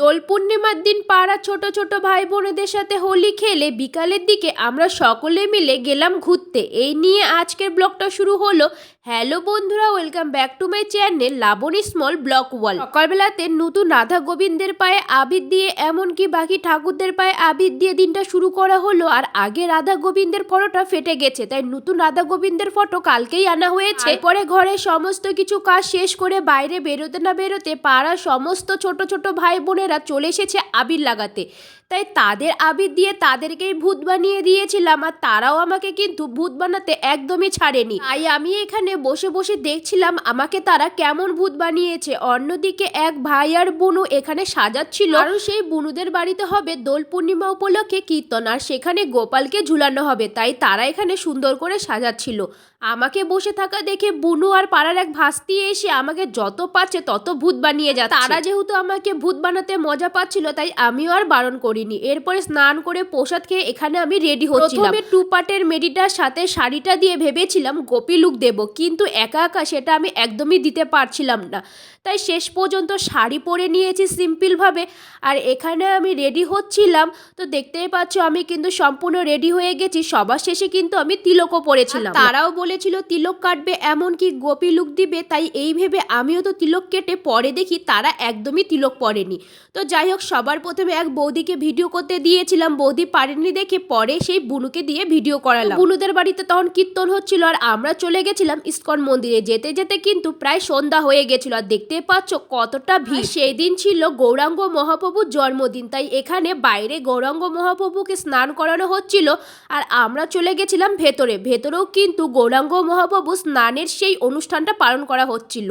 দোল পূর্ণিমার দিন পাড়া ছোট ছোট ভাই বোনেদের সাথে হোলি খেলে বিকালের দিকে আমরা সকলে মিলে গেলাম ঘুরতে। এই নিয়ে আজকের ব্লগটা শুরু হলো। হ্যালো বন্ধুরা welcome back to my channel Laboni small block wall. সকালবেলাতে নতুন রাধা গোবিন্দের পায়ে আবির দিয়ে এমনকি বাকি ঠাকুরদের পায়ে আবির দিয়ে দিনটা শুরু করা হলো আর আগে রাধা গোবিন্দের ফটোটা ফেটে গেছে তাই নতুন রাধা গোবিন্দের ফটো কালকেই আনা হয়েছে। পরে ঘরে সমস্ত কিছু কাজ শেষ করে বাইরে বেরোতে না বেরোতে পাড়ার সমস্ত ছোট ছোট ভাই বোনেরা চলে এসেছে আবির লাগাতে। তাই তাদের আবির দিয়ে তাদেরকেই ভূত বানিয়ে দিয়েছিলাম আর তারাও আমাকে কিন্তু ভূত বানাতে একদমই ছাড়েনি। তাই আমি এখানে বসে বসে দেখছিলাম আমাকে তারা কেমন ভূত বানিয়েছে। অন্যদিকে এক ভাই আর বুনু এখানে সাজাচ্ছিল। কারণ সেই বুনুদের বাড়িতে হবে দোল পূর্ণিমা উপলক্ষে কীর্তন। আর সেখানে গোপালকে ঝুলানো হবে। তাই তারা এখানে সুন্দর করে সাজাচ্ছিল। আমাকে বসে থাকা দেখে বুনু আর পাড়ার এক ভাস্তি এসে আমাকে যত পাচ্ছে তত ভূত বানিয়ে যাচ্ছে। তারা যেহেতু আমাকে ভূত বানাতে মজা পাচ্ছিল, তাই আমিও আর বারণ করিনি। এরপরে স্নান করে প্রসাদ খেয়ে এখানে আমি রেডি হচ্ছিলাম। প্রথমে টু পার্টের মেডিটার সাথে শাড়িটা দিয়ে ভেবেছিলাম গোপী লুক দেব। কিন্তু একা একা সেটা আমি একদমই দিতে পারছিলাম না। তাই শেষ পর্যন্ত শাড়ি পরে নিয়েছি সিম্পলভাবে। আর এখানে আমি রেডি হচ্ছিলাম। তো দেখতেই পাচ্ছ আমি কিন্তু সম্পূর্ণ রেডি হয়ে গেছি। সবার শেষে কিন্তু আমি তিলকও পরেছিলাম। তারাও বলেছিল তিলক কাটবে এমনকি গোপী লুক দিবে তাই এই ভেবে আমিও তো তিলক কেটে পরে দেখি তারা একদমই তিলক পরেনি। তো যাই হোক সবার প্রথমে এক বৌদিকে ভিডিও করতে দিয়েছিলাম। বৌদি পারেনি দেখে পরে সেই বুনুকে দিয়ে ভিডিও করালাম। বুনুদের বাড়িতে তখন কীর্তন হচ্ছিল আর আমরা চলে গেছিলাম ইস্কন মন্দিরে। যেতে যেতে কিন্তু প্রায় সন্ধ্যা হয়ে গেছিল আর দেখতে পাচ্ছ কতটা ভিড়। সেই দিন ছিল গৌরাঙ্গ মহাপ্রভুর জন্মদিন তাই এখানে বাইরে গৌরাঙ্গ মহাপ্রভুকে স্নান করানো হচ্ছিল আর আমরা চলে গেছিলাম ভেতরে। ভেতরেও কিন্তু গৌরাঙ্গ মহাপ্রভু স্নানের সেই অনুষ্ঠানটা পালন করা হচ্ছিল।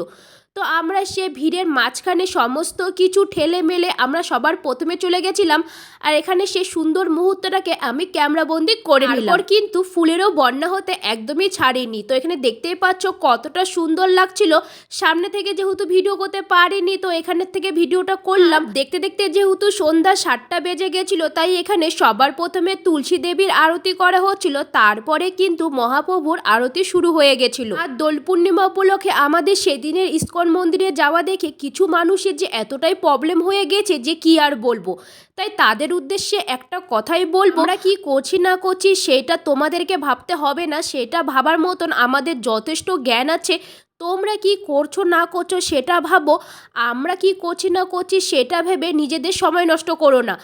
তো আমরা সে ভিড়ের মাঝখানে সমস্ত কিছু ঠেলে মেলে আমরা সবার প্রথমে চলে গেছিলাম আর এখানে সে সুন্দর মুহূর্তটাকে আমি ক্যামেরাবন্দি করে নিলাম। কিন্তু ফুলেরও বন্যা হতে একদমই ছাড়েনি। তো এখানে দেখতেই পাচ্ছ কতটা সুন্দর লাগছিল। সামনে থেকে যেহেতু ভিডিও করতে পারিনি তো এখানের থেকে ভিডিওটা করলাম। দেখতে দেখতে যেহেতু সন্ধ্যা সাতটা বেজে গেছিল তাই এখানে সবার প্রথমে তুলসী দেবীর আরতি করা হচ্ছিল। তারপরে কিন্তু মহাপ্রভুর আরতি শুরু হয়ে গেছিল। আর দোল পূর্ণিমা উপলক্ষে আমাদের সেদিনের ইস্কন মন্দিরে যাওয়া দেখে কিছু মানুষের যে এতটাই প্রবলেম হয়ে গেছে যে কি আর বলব? তাই তাদের উদ্দেশ্যে একটা কথাই বলব আমরা কি করছি না করছি সেটা তোমাদেরকে ভাবতে হবে না, সেটা ভাবার মতন আমাদের যথেষ্ট জ্ঞান আছে। তোমরা কি করছ না করছ সেটা ভাবো, আমরা কি করছি না করছি সেটা ভেবে নিজেদের সময় নষ্ট করো না।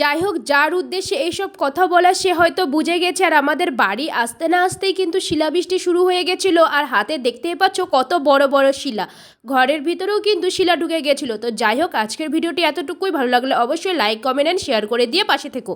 যাই হোক, যার উদ্দেশ্যে এইসব কথা বলা, সে হয়তো বুঝে গেছে আর আমাদের বাড়ি আসতে না আসতেই কিন্তু শিলাবৃষ্টি শুরু হয়ে গেছিল আর হাতে দেখতেই পাচ্ছ কত বড় বড় শিলা। ঘরের ভিতরেও কিন্তু শিলা ঢুকে গেছিল। তো যাই হোক, আজকের ভিডিওটি এতটুকুই। ভালো লাগলে অবশ্যই লাইক কমেন্ট অ্যান্ড শেয়ার করে দিয়ে পাশে থেকো।